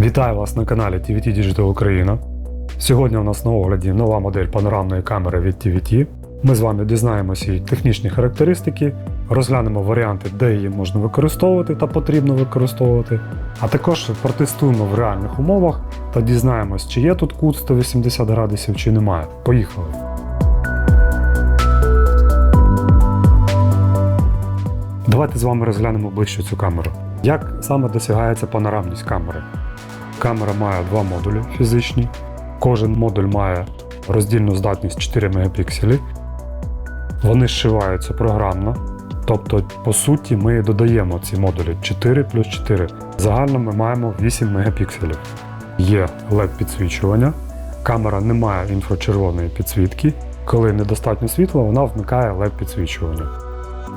Вітаю вас на каналі TVT Digital Україна. Сьогодні у нас на огляді нова модель панорамної камери від TVT. Ми з вами дізнаємося її технічні характеристики, розглянемо варіанти, де її можна використовувати та потрібно використовувати, а також протестуємо в реальних умовах та дізнаємось, чи є тут кут 180 градусів чи немає. Поїхали! Давайте з вами розглянемо ближче цю камеру. Як саме досягається панорамність камери? Камера має два модулі фізичні. Кожен модуль має роздільну здатність 4 мегапікселі. Вони зшиваються програмно. Тобто, по суті, ми додаємо ці модулі 4 плюс 4. Загально ми маємо 8 мегапікселів. Є LED-підсвічування. Камера не має інфрачервоної підсвітки. Коли недостатньо світла, вона вмикає LED-підсвічування.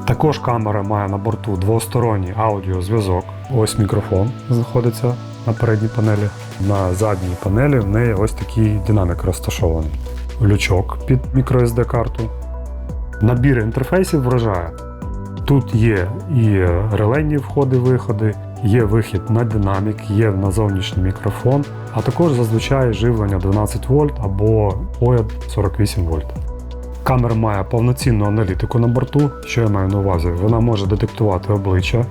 Також камера має на борту двосторонній аудіозв'язок. Ось мікрофон знаходиться на передній панелі. На задній панелі в неї ось такий динамік розташований. Лючок під microSD карту. Набір інтерфейсів вражає. Тут є і релейні входи-виходи, є вихід на динамік, є на зовнішній мікрофон, а також зазвичай живлення 12 вольт або пояд 48 вольт. Камера має повноцінну аналітику на борту, що я маю на увазі. Вона може детектувати обличчя,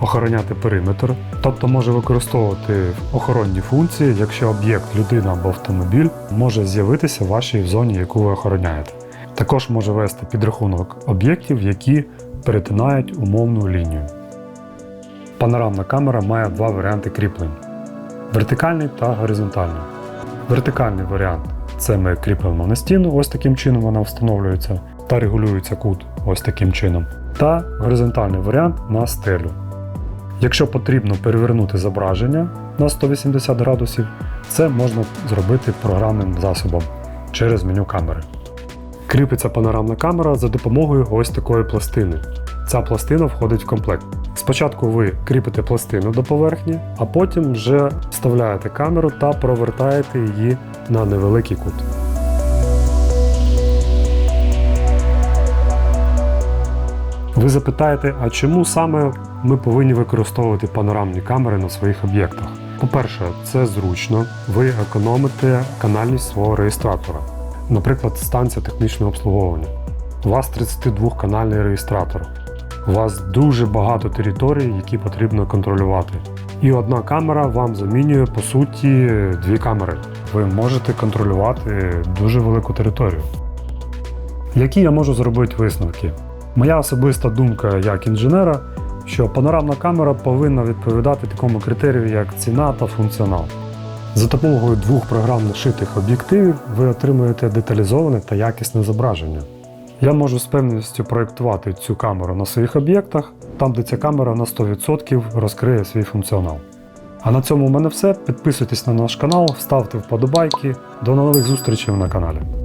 охороняти периметр, тобто може використовувати охоронні функції, якщо об'єкт, людина або автомобіль може з'явитися в вашій зоні, яку ви охороняєте. Також може вести підрахунок об'єктів, які перетинають умовну лінію. Панорамна камера має два варіанти кріплень: вертикальний та горизонтальний. Вертикальний варіант це ми кріпимо на стіну, ось таким чином вона встановлюється, та регулюється кут ось таким чином. Та горизонтальний варіант на стелю. Якщо потрібно перевернути зображення на 180 градусів, це можна зробити програмним засобом через меню камери. Кріпиться панорамна камера за допомогою ось такої пластини. Ця пластина входить в комплект. Спочатку ви кріпите пластину до поверхні, а потім вже вставляєте камеру та провертаєте її на невеликий кут. Ви запитаєте, а чому саме ми повинні використовувати панорамні камери на своїх об'єктах? По-перше, це зручно, ви економите канальність свого реєстратора, наприклад, станція технічного обслуговування. У вас 32-канальний реєстратор. У вас дуже багато територій, які потрібно контролювати. І одна камера вам замінює по суті дві камери. Ви можете контролювати дуже велику територію. Які я можу зробити висновки? Моя особиста думка як інженера, що панорамна камера повинна відповідати такому критерію, як ціна та функціонал. За допомогою двох програмно шитих об'єктивів ви отримуєте деталізоване та якісне зображення. Я можу з певністю проєктувати цю камеру на своїх об'єктах, там де ця камера на 100% розкриє свій функціонал. А на цьому в мене все. Підписуйтесь на наш канал, ставте вподобайки. До нових зустрічей на каналі.